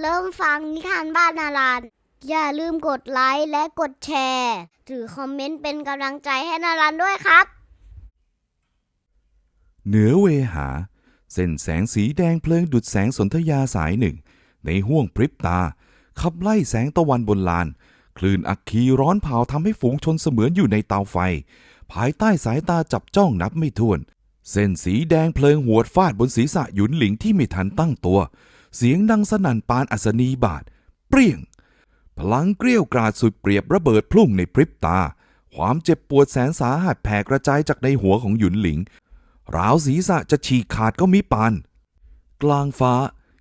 เริ่มฟังนิทานบ้านนารันอย่าลืมกดไลค์และกดแชร์หรือคอมเมนต์เป็นกำลังใจให้นารันด้วยครับ เหนือเวหา เส้นแสงสีแดงเพลิงดุดแสงสนธยาสายหนึ่ง ในห้วงพริบตา ขับไล่แสงตะวันบนลาน คลื่นอัคคีร้อนเผาทำให้ฝูงชนเสมือนอยู่ในเตาไฟ ภายใต้สายตาจับจ้องนับไม่ถ้วน เส้นสีแดงเพลิงหวดฟาดบนศีรษะหยุนหลิงที่ไม่ทันตั้งตัว เสียงดังสนั่นปานอัศนีบาทเปรี้ยง พลังเกลี้ยวกราดสุดเปรียบระเบิดพลุ่งในพริบตา ความเจ็บปวดแสนสาหัสแผ่กระจายจากในหัวของหยุนหลิงราวศีรษะจะฉีกขาดก็มิปาน กลางฟ้า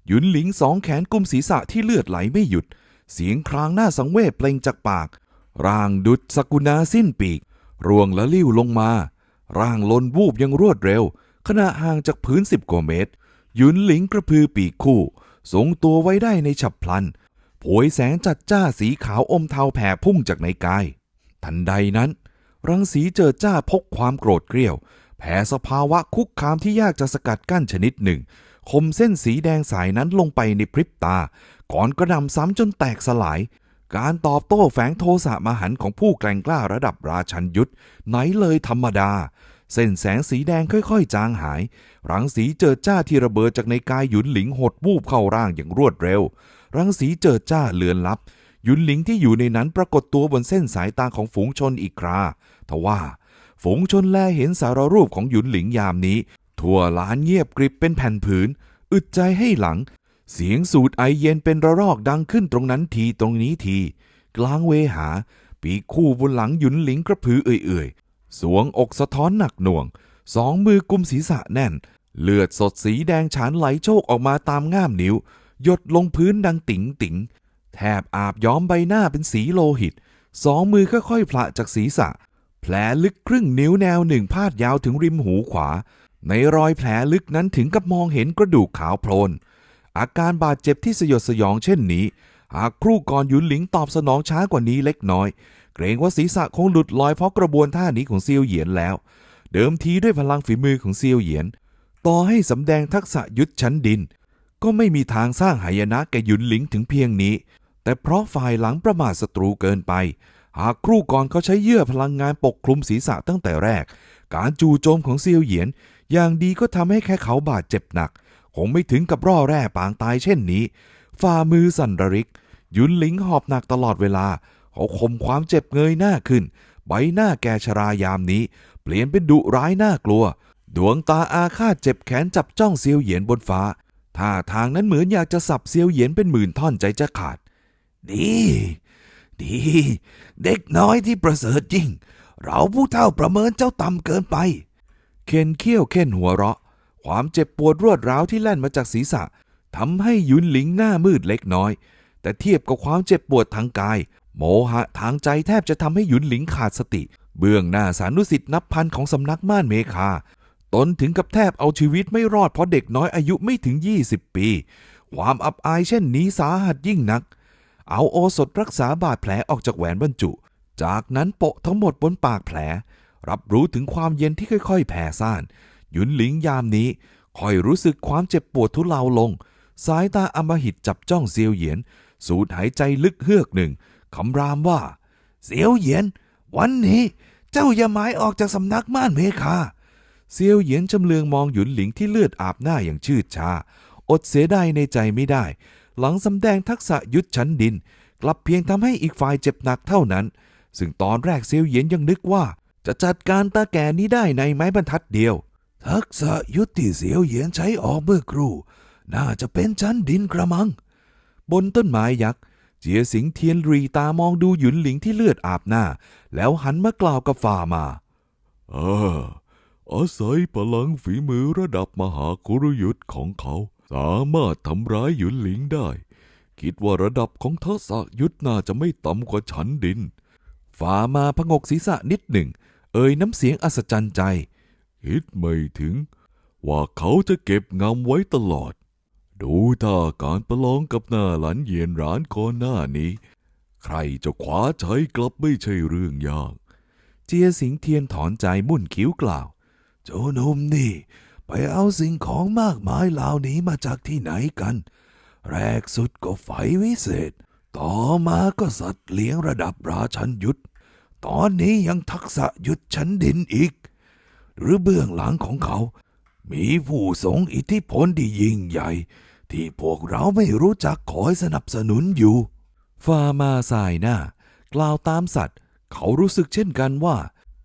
หยุนหลิงสองแขนกุมศีรษะที่เลือดไหลไม่หยุด เสียงครางหน้าสังเวชเปล่งจากปาก ร่างดุดสกุณาสิ้นปีก ร่วงละลิ้วลงมา ร่างลนวูบยังรวดเร็ว ขณะห่างจากพื้นสิบกว่าเมตร หยุนหลิงกระพือปีกคู่ ทรงตัวไว้ได้ในฉับพลันโผยแสงจัดจ้าสีขาวอมเทาแผ่พุ่งจากในกาย ทันใดนั้น รังสีเจิดจ้าพกความโกรธเกรี้ยว แผ่สภาวะคุกคามที่ยากจะสกัดกั้นชนิดหนึ่ง คมเส้นสีแดงสายนั้นลงไปในพริบตา ก่อนกระนำซ้ำจนแตกสลาย การตอบโต้แฝงโทสะมหันต์ของผู้แกร่งกล้าระดับราชันยุทธไหนเลยธรรมดา เส้นแสงสีแดงค่อยๆ จางหาย รังสีเจิดจ้าที่ระเบิดจากในกายหยุนหลิงหดวูบเข้าร่างอย่างรวดเร็ว รังสีเจิดจ้าเลือนลับ หยุนหลิงที่อยู่ในนั้นปรากฏตัวบนเส้นสายตาของฝูงชนอีกคราทว่า ฝูงชนแลเห็นสารรูปของหยุนหลิงยามนี้ ทั่วลานเงียบกริบเป็นแผ่นผืน อึดใจให้หลัง เสียงสูดไอเย็นเป็นระรอกดังขึ้นตรงนั้นทีตรงนี้ที กลางเวหา ปีกคู่บนหลังหยุนหลิงกระพือเอื่อยๆ สวงอกสะท้อนหนักหน่วง สองมือกุมศีรษะแน่น เลือดสดสีแดงฉานไหลโชกออกมาตามง่ามนิ้ว หยดลงพื้นดังติ๋งติ๋งแทบอาบย้อมใบหน้าเป็นสีโลหิต สองมือค่อยๆผละจากศีรษะ แผลลึกครึ่งนิ้วแนวหนึ่งพาดยาวถึงริมหูขวา ในรอยแผลลึกนั้นถึงกับมองเห็นกระดูกขาวโพลน อาการบาดเจ็บที่สยดสยองเช่นนี้ หากครู่ก่อนหยุนหลิงตอบสนองช้ากว่านี้เล็กน้อย เกรงว่าศีรษะคงหลุดลอยเพราะกระบวนท่านี้ของเซียวเหยียนแล้ว เดิมทีด้วยพลังฝีมือของเซียวเหยียน ต่อให้สำแดงทักษะยุทธชั้นดิน ก็ไม่มีทางสร้างหายนะแก่หยุนหลิงถึงเพียงนี้ แต่เพราะฝ่ายหลังประมาทศัตรูเกินไป หากครู่ก่อนเขาใช้เยื่อพลังงานปกคลุมศีรษะตั้งแต่แรก การจู่โจมของเซียวเหยียน อย่างดีก็ทำให้แค่เขาบาดเจ็บหนักคงไม่ถึงกับร่อแร่ปางตายเช่นนี้ ฝ่ามือสั่นระริกหยุนหลิงหอบหนักตลอดเวลา เขาคมความเจ็บเงยหน้าขึ้น ใบหน้าแกชรายามนี้ เปลี่ยนเป็นดุร้ายน่ากลัว ดวงตาอาฆาตเจ็บแขนจับจ้องเซียวเหยียนบนฟ้าท่าทางนั้นเหมือนอยากจะสับเซียวเหยียนเป็นหมื่นท่อนใจจะขาด ดี ดี เด็กน้อยที่ประเสริฐจริงเราผู้เฒ่าประเมินเจ้าต่ำเกินไป เคนเขี้ยวเค้นหัวเราะ ความเจ็บปวดรวดร้าวที่แล่นมาจากศีรษะทำให้ยุนหลิงหน้ามืดเล็กน้อย แต่เทียบกับความเจ็บปวดทางกาย โมหะทางใจแทบจะทำให้หยุนหลิงขาดสติ เบื้องหน้าสานุสิทธิ์นับพันของสำนักม่านเมคา ตนถึงกับแทบเอาชีวิตไม่รอดเพราะเด็กน้อยอายุไม่ถึง 20 ปี ความอับอายเช่นนี้สาหัสยิ่งนัก เอาโอสถรักษาบาดแผลออกจากแหวนบรรจุ จากนั้นโปะทั้งหมดบนปากแผล รับรู้ถึงความเย็นที่ค่อยๆ แผ่ซ่าน หยุนหลิงยามนี้ค่อยรู้สึกความเจ็บปวดทุเลาลง สายตาอมหิตจับจ้องเซียวเหยียน สูดหายใจลึกเฮือกหนึ่ง คำรามว่าเซียวเหยียน วันนี้เจ้าอย่าหมายออกจากสำนักม่านเมคาเซียวเหยียนจำเลืองมองหยุนหลิงที่เลือดอาบหน้าอย่างชืดชา อดเสียดายในใจไม่ได้ หลังสำแดงทักษะยุทธชั้นดิน กลับเพียงทำให้อีกฝ่ายเจ็บหนักเท่านั้น ซึ่งตอนแรกเซียวเหยียนยังนึกว่า จะจัดการตาแก่นี้ได้ในไม้บรรทัดเดียว ทักษะยุทธที่เสียวเหยียนใช้ออกเมื่อครู่ น่าจะเป็นชั้นดินกระมัง บนต้นไม้ยักษ์ เจียสิงเทียนรีตามองดูหยุนหลิงที่เลือดอาบหน้า แล้วหันมากล่าวกับฝ่ามาเอออาศัยพลังฝีมือระดับมหากุรยุทธ์ของเขา สามารถทำร้ายหยุนหลิงได้ คิดว่าระดับของทักษะยุทธน่าจะไม่ต่ำกว่าชั้นดิน ฝ่ามาพงกศีรษะนิดหนึ่ง เอ่ยน้ำเสียงอัศจรรย์ใจ คิดไม่ถึง ว่าเขาจะเก็บงำไว้ตลอด ดูท่าการประลองกับหน้าหลันเยียนร้านก่อนหน้านี้ ใครจะคว้าชัยกลับไม่ใช่เรื่องยาก เจียสิงเทียนถอนใจมุ่นคิ้วกล่าว เจ้าหนุ่มนี่ ไปเอาสิ่งของมากมายเหล่านี้มาจากที่ไหนกัน แรกสุดก็ไฟวิเศษ ต่อมาก็สัตว์เลี้ยงระดับราชันยุทธตอนนี้ยังทักษะยุทธชั้นดินอีก หรือเบื้องหลังของเขา มีผู้ทรงอิทธิพลที่ยิ่งใหญ่ ที่พวกเราไม่รู้จักคอยสนับสนุนอยู่ ฟามาสายหน้ากล่าวตามสัตว์ เขารู้สึกเช่นกันว่า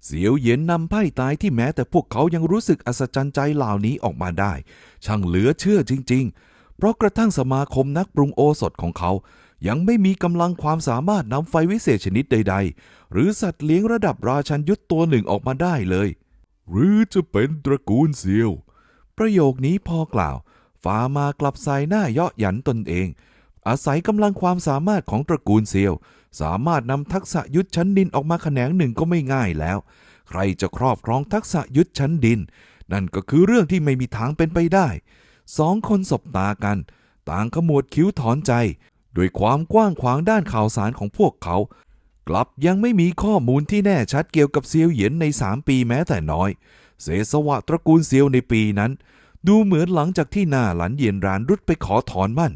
เสียวเย็นนำไพ่ตายที่แม้แต่พวกเขายังรู้สึกอัศจรรย์ใจเหล่านี้ออกมาได้ ช่างเหลือเชื่อจริง ๆ เพราะกระทั่งสมาคมนักปรุงโอสถของเขา ยังไม่มีกำลังความสามารถนำไฟวิเศษชนิดใด ๆ หรือสัตว์เลี้ยงระดับราชันยุทธตัวหนึ่งออกมาได้เลย หรือจะเป็นตระกูลเซียว ประโยคนี้พอกล่าว ฟามากลับใส่หน้าเยาะหยันตนเอง อาศัยกำลังความสามารถของตระกูลเซียว สามารถนำทักษะยุทธชั้นดินออกมาแขนงหนึ่งก็ไม่ง่ายแล้ว ใครจะครอบครองทักษะยุทธชั้นดิน นั่นก็คือเรื่องที่ไม่มีทางเป็นไปได้สองคนสบตากัน ต่างขมวดคิ้วถอนใจด้วยความกว้างขวางด้านข่าวสารของพวกเขา กลับยังไม่มีข้อมูลที่แน่ชัดเกี่ยวกับเซียวเหยียนในสามปีแม้แต่น้อย เสสวะตระกูลเซียวในปีนั้น ดูเหมือนหลังจากที่หน้าหลันเย็นรานรุดไปขอถอนมั่น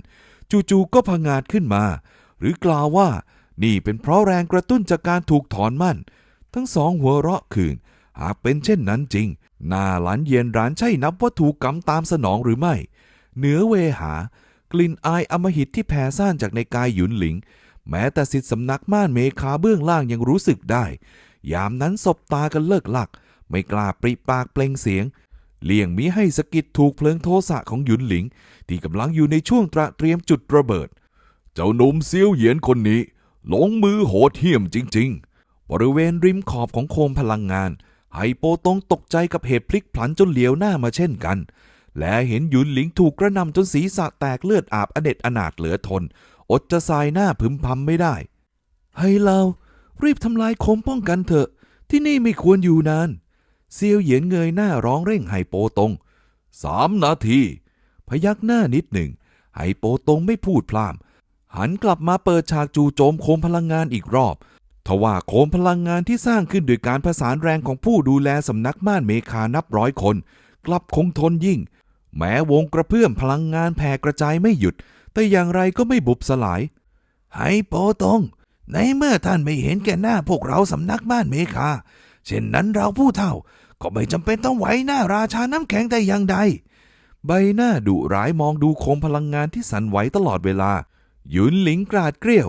จู่ๆก็พงาดขึ้นมา หรือกล่าวว่านี่เป็นเพราะแรงกระตุ้นจากการถูกถอนมั่น ทั้งสองหัวเราะคืน หากเป็นเช่นนั้นจริง หน้าหลันเย็นรานใช่นับว่าถูกกรรมตามสนองหรือไม่ เหนือเวหา กลิ่นอายอมหิตที่แผ่ซ่านจากในกายหยุนหลิง แม้แต่สิทธิสำนักม่านเมคาเบื้องล่างยังรู้สึกได้ ยามนั้นสบตากันเลิกหลัก ไม่กล้าปริปากเปล่งเสียง เลี่ยงมิให้สะกิดถูกเพลิงโทสะของหยุนหลิง ที่กำลังอยู่ในช่วงตระเตรียมจุดระเบิด เจ้าหนุ่มเซียวเหยียนคนนี้หลงมือโหดเหี้ยมจริง ๆ บริเวณริมขอบของโคมพลังงาน ไฮโปตงตกใจกับเหตุพลิกพลันจนเหลียวหน้ามาเช่นกัน และเห็นหยุนหลิงถูกกระนำจนศีรษะแตกเลือดอาบอเนจอนาถเหลือทน อดจะสายหน้าพึมพำไม่ได้ให้เรารีบทำลายโคมป้องกันเถอะ ที่นี่ไม่ควรอยู่นาน เซียวเหยียนเงยหน้าร้องเร่งไฮโปตงสามนาที พยักหน้านิดหนึ่ง ไฮโปตงไม่พูดพล่ามหันกลับมาเปิดฉากจู่โจมโคมพลังงานอีกรอบทว่าโคมพลังงานที่สร้างขึ้นโดยการผสานแรงของผู้ดูแลสำนักม่านเมคานับร้อยคน กลับคงทนยิ่ง แม้วงกระเพื่อมพลังงานแผ่กระจายไม่หยุด แต่อย่างไรก็ไม่บุบสลาย ไฮโปตงในเมื่อท่านไม่เห็นแก่หน้าพวกเราสำนักบ้านเมคา เช่นนั้นเราผู้เฒ่า ก็ไม่จำเป็นต้องไหวหน้าราชาน้ำแข็งแต่อย่างใด ใบหน้าดุร้ายมองดูโคมพลังงานที่สั่นไหวตลอดเวลา หยุนหลิงกราดเกรี้ยว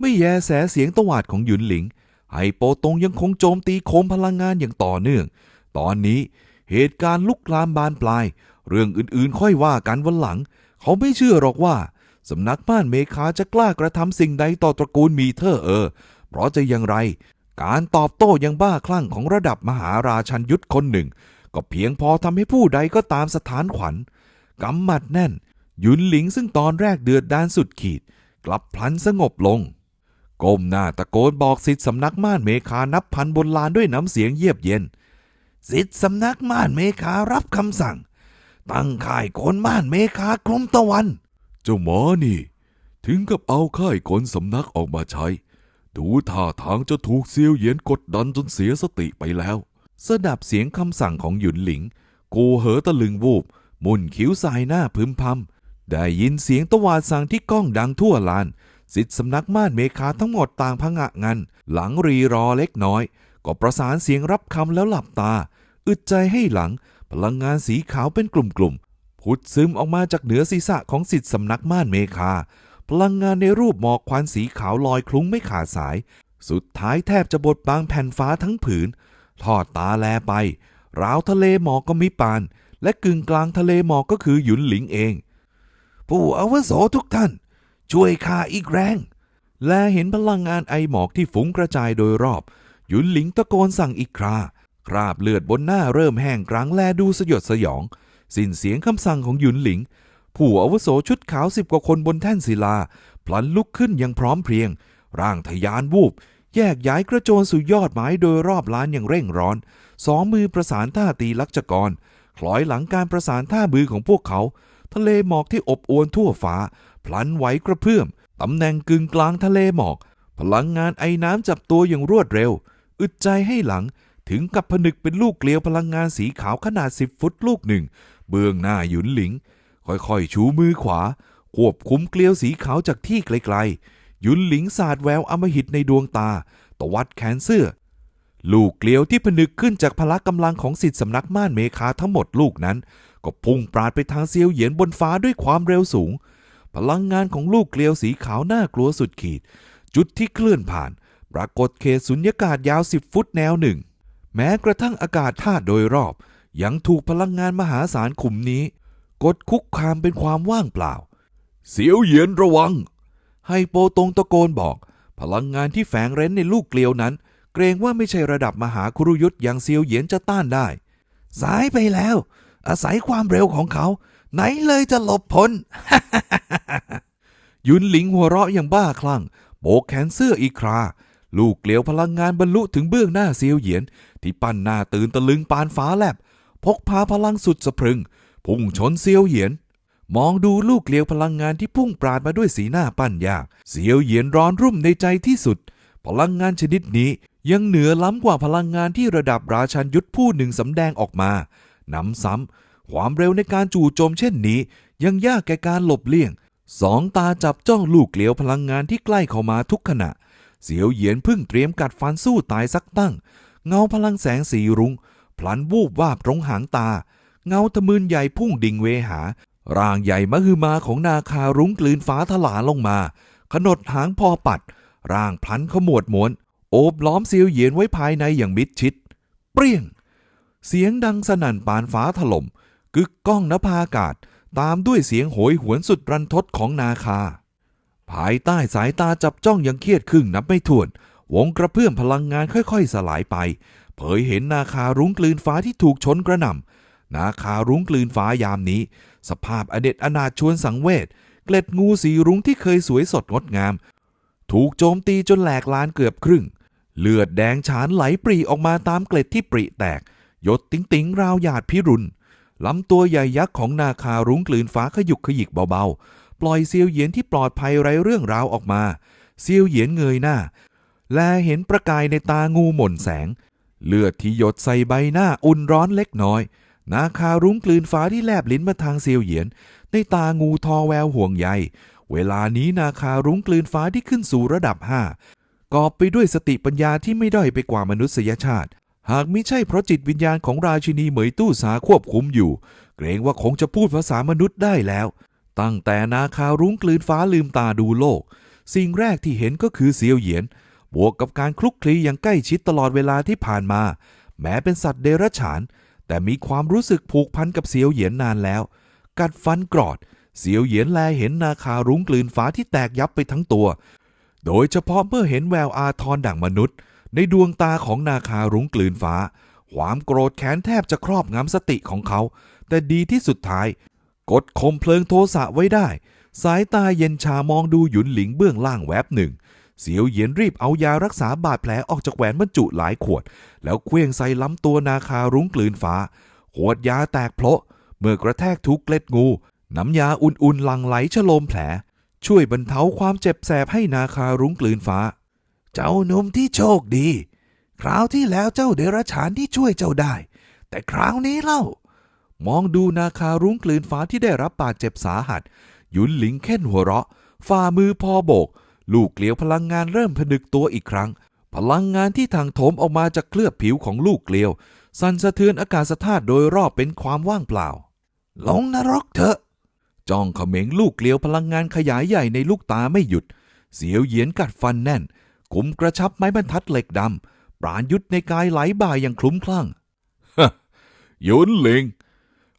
ไม่แยแสเสียงตวาดของหยุนหลิง ไฮโปตงยังคงโจมตีโคมพลังงานอย่างต่อเนื่อง ตอนนี้เหตุการณ์ลุกลามบานปลาย เรื่องอื่นๆ ค่อยว่ากันวันหลัง เขาไม่เชื่อหรอกว่าสำนักบ้านเมคาจะกล้ากระทำสิ่งใดต่อตระกูลมีเธอเออ เพราะจะอย่างไร การตอบโต้อยังบ้าคลั่งของระดับมหาราชันยุทธคนหนึ่ง ก็เพียงพอทำให้ผู้ใดก็ตามสถานขวัญกำหมัดแน่น หยุนหลิงซึ่งตอนแรกเดือดดานสุดขีด กลับพลันสงบลง ก้มหน้าตะโกนบอกสิทธิสำนักม่านเมคานับพันบนลานด้วยน้ำเสียงเยียบเย็นสิทธิสำนักม่านเมคารับคำสั่ง ตั้งค่ายโกนม่านเมคากลมตะวัน เจ้าหมอนี่ ถึงกับเอาค่ายกลสำนักออกมาใช้ ดูท่าทางจะถูกเซียวเหยียนกดดันจนเสียสติไปแล้ว สดับเสียงคำสั่งของหยุนหลิง กูเหอตะลึงวูบ มุนคิ้วสายหน้าพึมพำ ได้ยินเสียงตวาดสั่งที่ก้องดังทั่วลาน สิทธิสำนักม่านเมคาทั้งหมดต่างพงะงัน หลังรีรอเล็กน้อย ก็ประสานเสียงรับคำแล้วหลับตา อึดใจให้หลัง พลังงานสีขาวเป็นกลุ่มๆ พุดซึมออกมาจากเหนือศีรษะของสิทธิสำนักม่านเมคา พลังงานในรูปหมอกควันสีขาวลอยคลุ้งไม่ขาดสาย สุดท้ายแทบจะบดบังแผ่นฟ้าทั้งผืน ทอดตาแลไป ราวทะเลหมอกก็มิปาน และกึ่งกลางทะเลหมอกก็คือหยุนหลิงเอง ผู้อาวุโสทุกท่าน ช่วยข้าอีกแรง และเห็นพลังงานไอหมอกที่ฟุ้งกระจายโดยรอบ หยุนหลิงตะโกนสั่งอีกครา คราบเลือดบนหน้าเริ่มแห้งกรังแลดูสยดสยอง สิ้นเสียงคำสั่งของหยุนหลิง ผู้อาวุโสชุดขาวสิบกว่าคนบนแท่นศิลา พลันลุกขึ้นอย่างพร้อมเพรียง ร่างทะยานวูบ แยกย้ายกระโจนสู่ยอดไม้โดยรอบล้านอย่างเร่งร้อน สองมือประสานท่าตีลักจกร คล้อยหลังการประสานท่ามือของพวกเขา ทะเลหมอกที่อบอวลทั่วฟ้า พลันไหวกระเพื่อมตำแหน่งกึ่งกลางทะเลหมอก พลังงานไอ้น้ำจับตัวอย่างรวดเร็ว อึดใจให้หลังถึงกับผนึกเป็นลูกเกลียวพลังงานสีขาวขนาดสิบฟุตลูกหนึ่ง เบื้องหน้าหยุนหลิง ค่อยๆ ชูมือขวา ควบคุมเกลียวสีขาวจากที่ไกลๆ ยุนหลิงสาดแววอมหิตในดวงตา ตวัดแขนเสื้อ ลูกเกลียวที่ผนึกขึ้นจากพละกำลังของสิทธิสำนักม่านเมคาทั้งหมดลูกนั้น ก็พุ่งปราดไปทางเซียวเหยียนบนฟ้าด้วยความเร็วสูง พลังงานของลูกเกลียวสีขาวน่ากลัวสุดขีด จุดที่เคลื่อนผ่าน ปรากฏเขตสุญญากาศยาวสิบฟุตแนวหนึ่ง แม้กระทั่งอากาศธาตุโดยรอบ ยังถูกพลังงานมหาศาลขุมนี้ กดคุกคามเป็นความว่างเปล่า เสียวเหยียนระวังให้โปตงตะโกนบอก พลังงานที่แฝงเร้นในลูกเกลียวนั้น เกรงว่าไม่ใช่ระดับมหาครุยุทธ์อย่างเซียวเหยียนจะต้านได้ สายไปแล้ว อาศัยความเร็วของเขา ไหนเลยจะหลบพ้นยุนหลิงหัวเราะอย่างบ้าคลั่ง โบกแขนเสื้ออีกครา ลูกเกลียวพลังงานบรรลุถึงเบื้องหน้าเซียวเหยียน ที่ปั้นหน้าตื่นตะลึงปานฟ้าแลบ พกพาพลังสุดสะพรึง พุ่งชนเซียวเหยียน มองดูลูกเกลียวพลังงานที่พุ่งปราดมาด้วยสีหน้าปั้นยากเสียวเหยียนร้อนรุ่มในใจที่สุด พลังงานชนิดนี้ยังเหนือล้ำกว่าพลังงานที่ระดับราชันยุทธผู้หนึ่งสำแดงออกมานำซ้ำความเร็วในการจู่โจมเช่นนี้ ยังยากแก่การหลบเลี่ยง สองตาจับจ้องลูกเกลียวพลังงานที่ใกล้เข้ามาทุกขณะ เสียวเหยียนพึ่งเตรียมกัดฟันสู้ตายสักตั้ง เงาพลังแสงสีรุง้งพลันวูบวาบตรงหางตา เงาทะมึนใหญ่พุ่งดิ่งเวหา ร่างใหญ่มหึมาของนาคารุ้งกลืนฟ้าถลาลงมา ขนดหางพอปัด ร่างพลันขมวดหมวน โอบล้อมเซียวเหยียนไว้ภายในอย่างมิดชิด เปรี้ยง เสียงดังสนั่นปานฟ้าถล่ม กึกก้องนภาอากาศ ตามด้วยเสียงโหยหวนสุดรันทดของนาคา ภายใต้สายตาจับจ้องยังเครียดครึ่งนับไม่ถ้วน วงกระเพื่อมพลังงานค่อยๆ สลายไป เผยเห็นนาคารุ้งกลืนฟ้าที่ถูกชนกระหน่ำ นาคารุ้งกลืนฟ้ายามนี้ สภาพอเด็ดอนาถชวนสังเวชเกล็ดงูสีรุ้งที่เคยสวยสดงดงาม ถูกโจมตีจนแหลกลานเกือบครึ่ง เลือดแดงฉานไหลปรีออกมาตามเกล็ดที่ปริแตกยดติ๋งติ๋งราวหยาดพิรุณลำตัวใหญ่ยักษ์ของนาคารุ้งกลืนฟ้าขยุกขยิกเบาๆ ปล่อยเซียวเหยียนที่ปลอดภัยไร้เรื่องราวออกมา เซียวเหยียนเงยหน้า แลเห็นประกายในตางูหม่นแสง เลือดที่หยดใส่ใบหน้าอุ่นร้อนเล็กน้อย นาคารุ้งกลืนฟ้าที่แลบลิ้นมาทางเซียวเหยียน ในตางูทอแววห่วงใย เวลานี้นาคารุ้งกลืนฟ้าที่ขึ้นสู่ระดับห้ากอบไปด้วยสติปัญญาที่ไม่ด้อยไปกว่ามนุษยชาติ หากมิใช่เพราะจิตวิญญาณของราชินีเหมยตู้สาควบคุมอยู่ เกรงว่าคงจะพูดภาษามนุษย์ได้แล้ว ตั้งแต่นาคารุ้งกลืนฟ้าลืมตาดูโลก สิ่งแรกที่เห็นก็คือเซียวเหยียน บวกกับการคลุกคลีอย่างใกล้ชิดตลอดเวลาที่ผ่านมา แม้เป็นสัตว์เดรัจฉาน แต่มีความรู้สึกผูกพันกับเซียวเหยียนนานแล้ว กัดฟันกรอด เสียวเหยียนแลเห็นนาคารุ้งกลืนฟ้าที่แตกยับไปทั้งตัว โดยเฉพาะเมื่อเห็นแววอาทรดั่งมนุษย์ ในดวงตาของนาคารุ้งกลืนฟ้า ความโกรธแค้นแทบจะครอบงำสติของเขา แต่ดีที่สุดท้าย กดข่มเพลิงโทสะไว้ได้ สายตาเย็นชามองดูหยุนหลิงเบื้องล่างแวบหนึ่ง เสียวเหยียนรีบเอายารักษาบาดแผลออกจากแหวนบรรจุหลายขวด แล้วเคลื่องใส่ลำตัวนาคารุ้งกลืนฟ้า ขวดยาแตกโพละเมื่อกระแทกทุกเกล็ดงู น้ำยาอุ่นๆหลั่งไหลชโลมแผล ช่วยบรรเทาความเจ็บแสบให้นาคารุ้งกลืนฟ้า เจ้าหนุ่มที่โชคดี คราวที่แล้วเจ้าเดรัจฉานที่ช่วยเจ้าได้ แต่คราวนี้เล่า มองดูนาคารุ้งกลืนฟ้าที่ได้รับบาดเจ็บสาหัส ยุนหลิงเค้นหัวเราะฝ่ามือพอโบก ลูกเกลียวพลังงานเริ่มผนึกตัวอีกครั้ง พลังงานที่ทางโถมออกมาจากเคลือบผิวของลูกเกลียว สั่นสะเทือนอากาศธาตุโดยรอบเป็นความว่างเปล่า ลงนรกเถอะจ้องเขม็งลูกเกลียวพลังงานขยายใหญ่ในลูกตาไม่หยุด เสียวเหยียนกัดฟันแน่นกุมกระชับไม้บรรทัดเหล็กดำปราณยุทธในกายไหลบ่ายอย่างคลุ้มคลั่งหยุนหลิง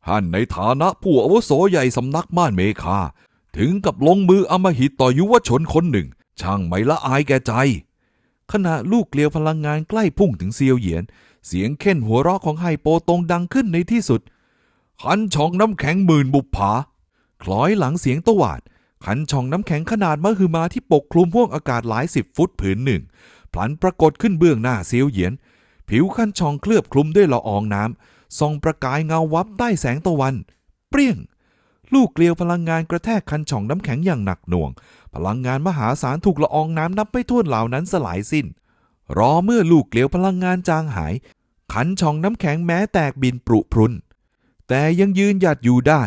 ท่านในฐานะผู้อาวุโสใหญ่สำนักม่านเมคา ถึงกับลงมืออำมหิตต่อยุวชนคนหนึ่ง ช่างไม่ละอายแก่ใจ ขณะลูกเกลียวพลังงานใกล้พุ่งถึงเซียวเหยียน เสียงเค้นหัวเราะของไฮโปตรงดังขึ้นในที่สุด ขันช่องน้ำแข็งหมื่นบุปผา คล้อยหลังเสียงตวาด ขันช่องน้ำแข็งขนาดมหึมาที่ปกคลุมห้วงอากาศหลายสิบฟุตผืนหนึ่งพลันปรากฏขึ้นเบื้องหน้าเซียวเหยียน ผิวขันช่องเคลือบคลุมด้วยละอองน้ำส่องประกายเงาวับใต้แสงตะวัน เปรี้ยงลูกเกลียวพลังงานกระแทกคันช่องน้ำแข็งอย่างหนักหน่วง พลังงานมหาศาลถูกละอองน้ำนับไม่ถ้วนเหล่านั้นสลายสิ้น รอเมื่อลูกเกลียวพลังงานจางหาย ขันช่องน้ำแข็งแม้แตกบินปรุพรุน แต่ยังยืนหยัดอยู่ได้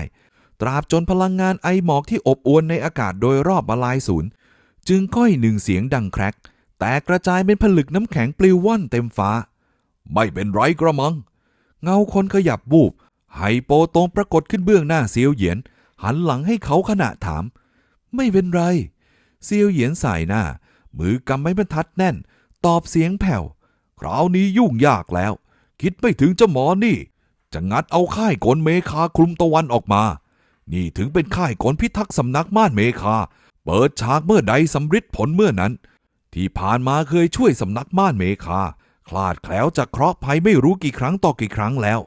ตราบจนพลังงานไอหมอกที่อบอวลในอากาศโดยรอบละลายสูญจึงก้อยหนึ่งเสียงดังแครก แตกกระจายเป็นผลึกน้ำแข็งปลิวว่อนเต็มฟ้า ไม่เป็นไรกระมัง เงาคนขยับบูบไฮโปตรงปรากฏขึ้นเบื้องหน้าเซียวเหยียน หันหลังให้เขาขณะถาม ไม่เป็นไร เซียวเหยียนสายหน้า มือกำไม้บรรทัดแน่น ตอบเสียงแผ่ว คราวนี้ยุ่งยากแล้ว คิดไม่ถึงเจ้าหมอนี่ จะงัดเอาค่ายกลเมคาคลุมตะวันออกมา นี่ถึงเป็นค่ายกลพิทักษ์สำนักม่านเมคา เปิดฉากเมื่อใดสำฤทธิ์ผลเมื่อนั้น ที่ผ่านมาเคยช่วยสำนักม่านเมคา คลาดแคล้วจากเคราะห์ภัยไม่รู้กี่ครั้งต่อกี่ครั้งแล้ว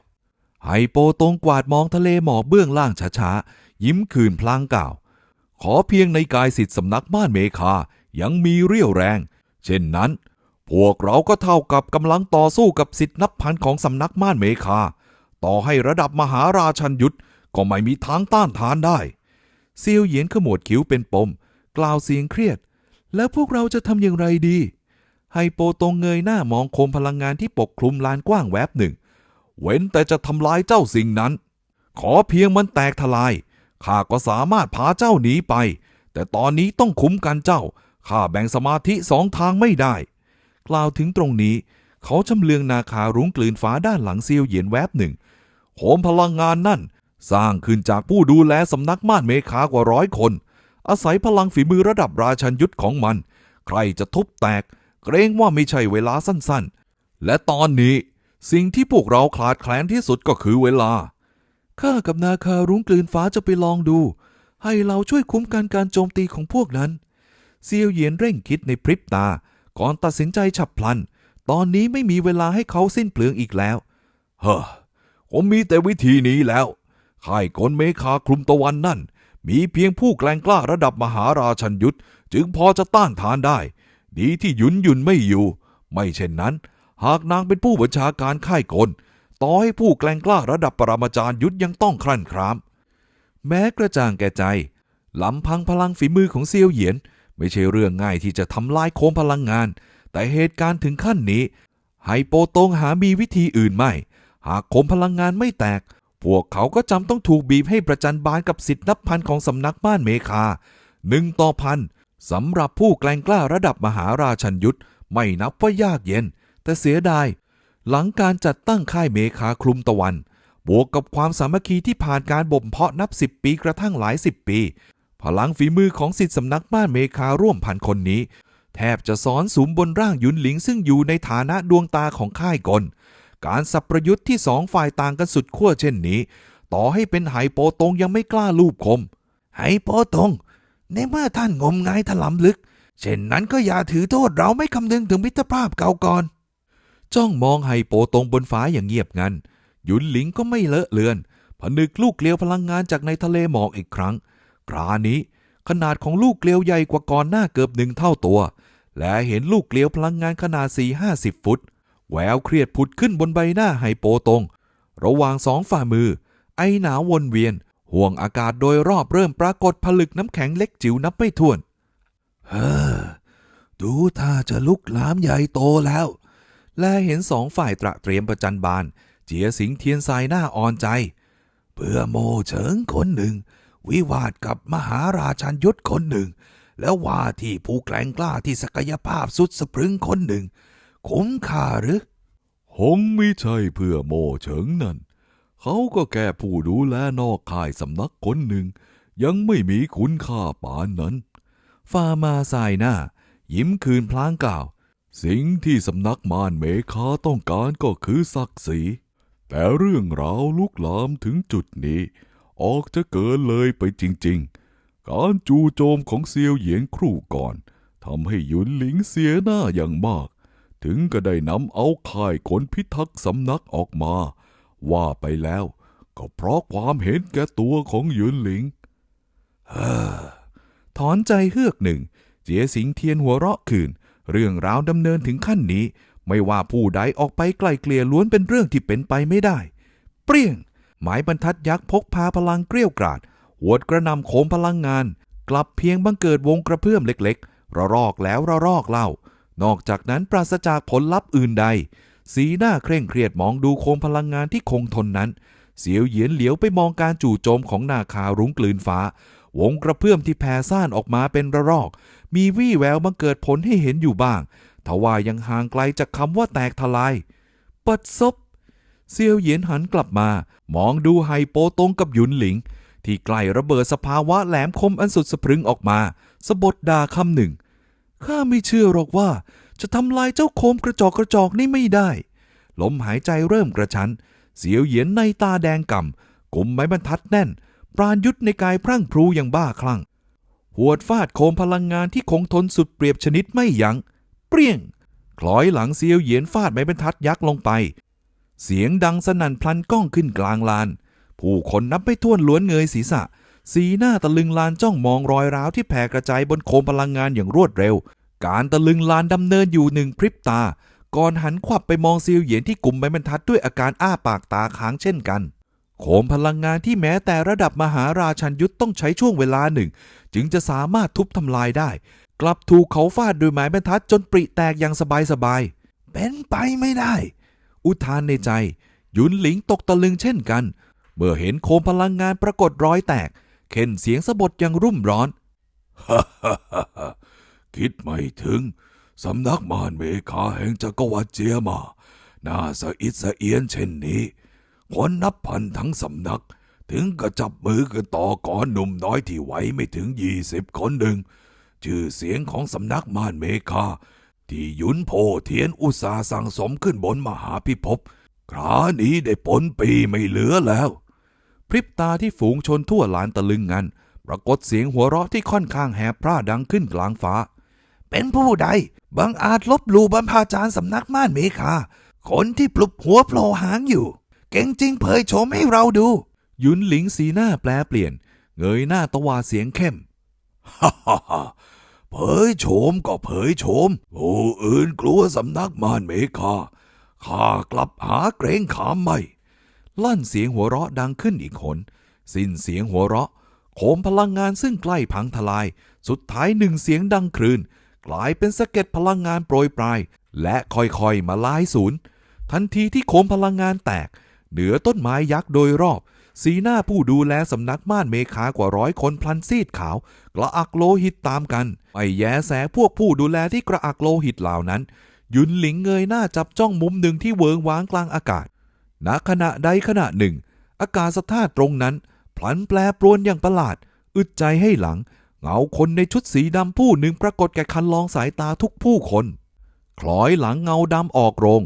ไฮโปตรงกวาดมองทะเลหมอกเบื้องล่างช้าๆ ยิ้มคืนพลางกล่าว ขอเพียงในกายสิทธิ์สำนักม่านเมคายังมีเรี่ยวแรง เช่นนั้น พวกเราก็เท่ากับกำลังต่อสู้กับสิทธินับพันของสำนักม่านเมคา ต่อให้ระดับมหาราชันยุทธก็ไม่มีทางต้านทานได้เซียวเหยียนขมวดคิ้วเป็นปม กล่าวเสียงเครียด แล้วพวกเราจะทำอย่างไรดีไฮโปตรงเงยหน้ามองโคมพลังงานที่ปกคลุมลานกว้างแวบหนึ่ง เว้นแต่จะทำลายเจ้าสิ่งนั้น ขอเพียงมันแตกทลาย ข้าก็สามารถพาเจ้าหนีไป แต่ตอนนี้ต้องคุ้มกันเจ้า ข้าแบ่งสมาธิสองทางไม่ได้ กล่าวถึงตรงนี้ เขาชำเลืองนาคารุ้งกลืนฟ้าด้านหลังเซียวเหยียนแวบหนึ่งโหมพลังงานนั่น สร้างขึ้นจากผู้ดูแลสำนักม่านเมคากว่าร้อยคน อาศัยพลังฝีมือระดับราชันยุทธของมัน ใครจะทุบแตก เกรงว่าไม่ใช่เวลาสั้นๆ และตอนนี้ สิ่งที่พวกเราขาดแคลนที่สุดก็คือเวลา ข้ากับนาคารุ้งกลืนฟ้าจะไปลองดู ให้เราช่วยคุ้มกันการโจมตีของพวกนั้น เซียวเหยียนเร่งคิดในพริบตา ก่อนตัดสินใจฉับพลัน ตอนนี้ไม่มีเวลาให้เขาสิ้นเปลืองอีกแล้ว เฮ้อผมมีแต่วิธีนี้แล้วค่ายกลเมคาคลุมตะวันนั่น มีเพียงผู้แกล้งกล้าระดับมหาราชันยุทธจึงพอจะต้านทานได้ ดีที่ยุนยุนไม่อยู่ ไม่เช่นนั้น หากนางเป็นผู้บัญชาการค่ายกล ต่อให้ผู้แกล้งกล้าระดับปรมาจารย์ยุทธยังต้องครั่นคราม แม้กระจ่างแก่ใจลำพังพลังฝีมือของเซียวเหยียน ไม่ใช่เรื่องง่ายที่จะทำลายโคมพลังงาน แต่เหตุการณ์ถึงขั้นนี้ ไฮโปตงหามีวิธีอื่นไม่ หากโคมพลังงานไม่แตก พวกเขาก็จำต้องถูกบีบให้ประจันบานกับสิทธินับพันของสำนักม่านเมคาหนึ่งต่อพันสำหรับผู้แกล้งกล้าระดับมหาราชันยุทธไม่นับว่ายากเย็น แต่เสียดาย หลังการจัดตั้งค่ายเมคาคลุมตะวัน บวกกับความสามัคคีที่ผ่านการบ่มเพาะนับสิบปีกระทั่งหลายสิบปี พลังฝีมือของสิทธิสำนักบ้านเมคาร่วมพันคนนี้ แทบจะซ้อนสุมบนร่างยุนหลิงซึ่งอยู่ในฐานะดวงตาของค่ายกล การสับประยุทธ์ที่สองฝ่ายต่างกันสุดขั้วเช่นนี้ ต่อให้เป็นไหโปตงยังไม่กล้าลูบคม ไหโปตงในเมื่อท่านงมงายถลำลึก เช่นนั้นก็อย่าถือโทษเราไม่คำนึงถึงมิตรภาพเก่าก่อน จ้องมองไฮโปตรงบนฟ้าอย่างเงียบงัน หยุนหลิงก็ไม่เลอะเลือน ผนึกลูกเกลียวพลังงานจากในทะเลหมอกอีกครั้งครานี้ ขนาดของลูกเกลียวใหญ่กว่าก่อนหน้าเกือบหนึ่งเท่าตัว และเห็นลูกเกลียวพลังงานขนาดสี่ห้าสิบฟุต แววเครียดผุดขึ้นบนใบหน้าไฮโปตรง ระหว่างสองฝ่ามือ ไอหนาววนเวียน ห่วงอากาศโดยรอบเริ่มปรากฏผลึกน้ำแข็งเล็กจิ๋วนับไม่ถ้วน เฮ้อดูท่าจะลุกลามใหญ่โตแล้ว และเห็นสองฝ่ายตระเตรียมประจันบาน เจียสิงเทียนสายหน้าอ่อนใจ เพื่อโมเฉิงคนหนึ่ง วิวาทกับมหาราชันยุทธคนหนึ่ง แล้วว่าที่ผู้แกล้งกล้าที่ศักยภาพสุดสะพรึงคนหนึ่งคุ้มค่าหรือหงไม่ใช่เพื่อโมเฉิงนั่น เขาก็แค่ผู้ดูแลนอกค่ายสำนักคนหนึ่ง ยังไม่มีคุณค่าปานนั้น ฟามาสายหน้า ยิ้มคืนพลางกล่าว สิ่งที่สำนักมารเมคาต้องการก็คือศักดิ์ศรี แต่เรื่องราวลุกลามถึงจุดนี้ ออกจะเกินเลยไปจริง ๆ การจู่โจมของเซียวเหยียนครู่ก่อนทำให้หยุนหลิงเสียหน้าอย่างมาก ถึงก็ได้นำเอาค่ายขนพิทักษ์สำนักออกมา ว่าไปแล้ว ก็เพราะความเห็นแก่ตัวของหยุนหลิงถอนใจเฮือกหนึ่ง เจียสิงเทียนหัวเราะคืน เรื่องราวดำเนินถึงขั้นนี้ ไม่ว่าผู้ใดออกไปไกลเกลี่ยล้วนเป็นเรื่องที่เป็นไปไม่ได้ เปรี้ยง หมายบรรทัดยักษ์พกพาพลังเกลี้ยวกราดหวดกระนำโคมพลังงาน กลับเพียงบังเกิดวงกระเพื่อมเล็กๆ ระรอกแล้วระรอกเล่า นอกจากนั้นปราศจากผลลัพธ์อื่นใด สีหน้าเคร่งเครียดมองดูโคมพลังงานที่คงทนนั้น เสียวเหยียนเหลียวไปมองการจู่โจมของนาคารุ้งกลืนฟ้า วงกระเพื่อมที่แผ่ซ่านออกมาเป็นระลอก มีวี่แววบังเกิดผลให้เห็นอยู่บ้างทว่ายังห่างไกลจากคำว่าแตกทลาย ปัดซบเซียวเหยียนหันกลับมา มองดูไฮโปตรงกับหยุนหลิง ที่ใกล้ระเบิดสภาวะแหลมคมอันสุดสะพรึงออกมาสะบดด่าคำหนึ่ง ข้าไม่เชื่อหรอกว่า จะทำลายเจ้าโคมกระจอกกระจอกนี่ไม่ได้ ลมหายใจเริ่มกระชั้น เสียวเหยียนในตาแดงก่ำกุมไม้บรรทัดแน่น ปราณยุทธในกายพรั่งพรูอย่างบ้าคลั่ง หวดฟาดโคมพลังงานที่คงทนสุดเปรียบชนิดไม่ยัง้ง เปรี้ยง คล้อยหลังเสียวเหยียนฟาดไม้บรรทัดยักษ์ลงไป เสียงดังสนั่นพลันก้องขึ้นกลางลาน ผู้คนนับไม่ถ้วนล้วนเงยศีรษะ สีหน้าตะลึงลานจ้องมองรอยร้าวที่แผ่กระจายบนโคมพลังงานอย่างรวดเร็ว การตะลึงลานดำเนินอยู่หนึ่งพริบตา ก่อนหันขวับไปมองซีลเหยียนที่กลุ่มไม้บรรทัดด้วยอาการอ้าปากตาค้างเช่นกัน โคมพลังงานที่แม้แต่ระดับมหาราชันยุทธต้องใช้ช่วงเวลาหนึ่ง จึงจะสามารถทุบทำลายได้ กลับถูกเขาฟาดด้วยไม้บรรทัดจนปริแตกอย่างสบายๆเป็นไปไม่ได้ อุทานในใจ ยุนหลิงตกตะลึงเช่นกัน เมื่อเห็นโคมพลังงานปรากฏรอยแตก เข็นเสียงสะบดอย่างรุ่มร้อนคิดไม่ถึง สำนักมารเมคาแห่งจักรวรรดิเจียมา น่าสะอิดสะเอียนเช่นนี้ คนนับพันทั้งสำนัก ถึงกระจับมือกันต่อก่อนหนุ่มน้อยที่ไหวไม่ถึงยี่สิบคนหนึ่ง ชื่อเสียงของสำนักม่ารเมคา ที่ยุนโพเทียนอุตสาสั่งสมขึ้นบนมหาพิภพครานี้ได้ผลปีไม่เหลือแล้ว พริบตาที่ฝูงชนทั่วลานตะลึงงันปรากฏเสียงหัวเราะที่ค่อนข้างแหบพร่าดังขึ้นกลางฟ้า เป็นผู้ใดบังอาจลบหลู่บรรพาจารย์สำนักม่านเมคา คนที่ปลุกหัวโผล่หางอยู่ ก่งจริงเผยโฉมให้เราดู ยุนหลิงสีหน้าแปลเปลี่ยน เงยหน้าตวาเสียงเข้มฮ่าฮ่าเผยโฉมก็เผยโฉมผู้อื่นกลัวสำนักมานเมคาข้ากลับหาเกรงขามไม่ ลั่นเสียงหัวเราะดังขึ้นอีกหน สิ้นเสียงหัวเราะ โคมพลังงานซึ่งใกล้พังทลาย สุดท้ายหนึ่งเสียงดังครืน กลายเป็นสะเก็ดพลังงานโปรยปลาย และค่อยๆมาลายศูนย์ ทันทีที่โคมพลังงานแตก เหนือต้นไม้ยักษ์โดยรอบ สีหน้าผู้ดูแลสำนักม่านเมคากว่าร้อยคนพลันซีดขาวกระอักโลหิตตามกันไม่แย้แสพวกผู้ดูแลที่กระอักโลหิตเหล่านั้น ยุนหลิงเงยหน้าจับจ้องมุมหนึ่งที่เวิงว้างกลางอากาศณขณะใดขณะหนึ่ง อากาศสธาตุตรงนั้นพลันแปรปรวนอย่างประหลาด อึดใจให้หลัง เงาคนในชุดสีดำผู้หนึ่งปรากฏแก่คันลองสายตาทุกผู้คน คล้อยหลังเงาดำออกโรง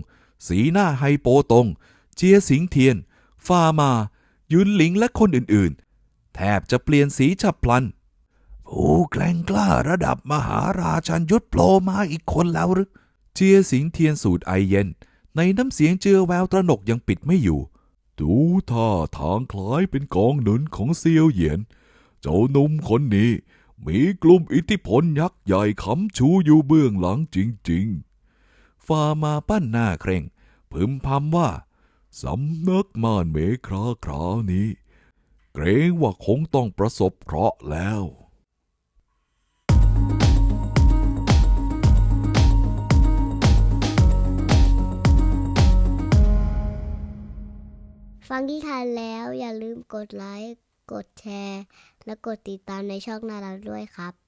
สีหน้าไฮโปตรง เจียสิงเทียน ฟามา ยุนหลิงและคนอื่นๆ แทบจะเปลี่ยนสีฉับพลัน ผู้แกล้งกล้าระดับมหาราชันยุทธโผล่มาอีกคนแล้วหรือ เจียสิงเทียนสูดไอเย็น ในน้ำเสียงเจือแววตระหนกยังปิดไม่อยู่ ดูท่าทางคล้ายเป็นกองหนุนของเซียวเหยียน เจ้าหนุ่มคนนี้มีกลุ่มอิทธิพลยักษ์ใหญ่ค้ำชูอยู่เบื้องหลังจริง ๆ ฟามาปั้นหน้าเคร่งพึมพำว่า สำนักม่านเมคราคราวนี้ เกรงว่าคงต้องประสบเคราะห์แล้วฟังที่ทานแล้วอย่าลืมกดไลค์ กดแชร์ และกดติดตามในช่องนาราด้วยครับ